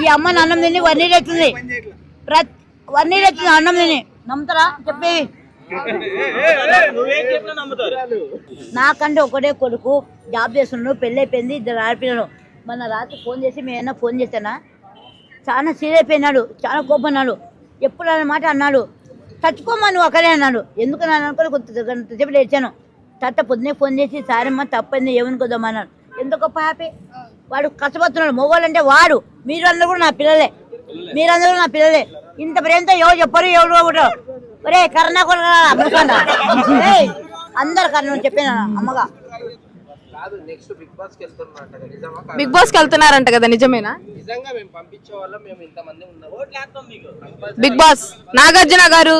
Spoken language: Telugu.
ఈ అమ్మ అన్నం తిని వన్నీరు ఎత్తుంది అన్నం తిని. నమ్ముతారా? చెప్పి. నాకంటే ఒకటే కొడుకు జాబ్ చేస్తున్నాడు పెళ్ళి అయిపోయింది ఇద్దరు ఆడపిల్లలు. మొన్న రాత్రి ఫోన్ చేసి మీ అన్న ఫోన్ చేశానా? చాలా సీరియస్ అయిపోయినాడు చాలా కోపం అన్నాడు. ఎప్పుడు అన్న మాట అన్నాడు. చచ్చుకోమా నువ్వు అక్కడే అన్నాడు. ఎందుకు నేను అనుకుని కొంత చెప్పి లేచాను? తాత పొద్దునే ఫోన్ చేసి సారమ్మ తప్పైంది ఏమనుకోదామా అన్నాడు. ఎంత గొప్ప హ్యాపీ వాడు కష్టపడుతున్నాడు. మొగోళ్ళు అంటే వాడు. మీరందరూ కూడా నా పిల్లలే. మీరందరూ నా పిల్లలే. ఇంత ప్రేమతో ఎవరు చెప్పరు ఎవరు కూడా ఒరే కరోనా కూడా అమ్మకండా అందరు కరోనా చెప్పాను అమ్మగా. కాదు నెక్స్ట్ బిగ్ బాస్కి వెళ్తున్నట్టు కదా, నిజమా కాదా? బిగ్ బాస్కి వెళ్తున్నారంట కదా నిజమేనా? నిజంగా మేము పంపించే వాళ్ళం మేము ఇంతమంది ఉన్నాము బిగ్ బాస్ నాగార్జున గారు.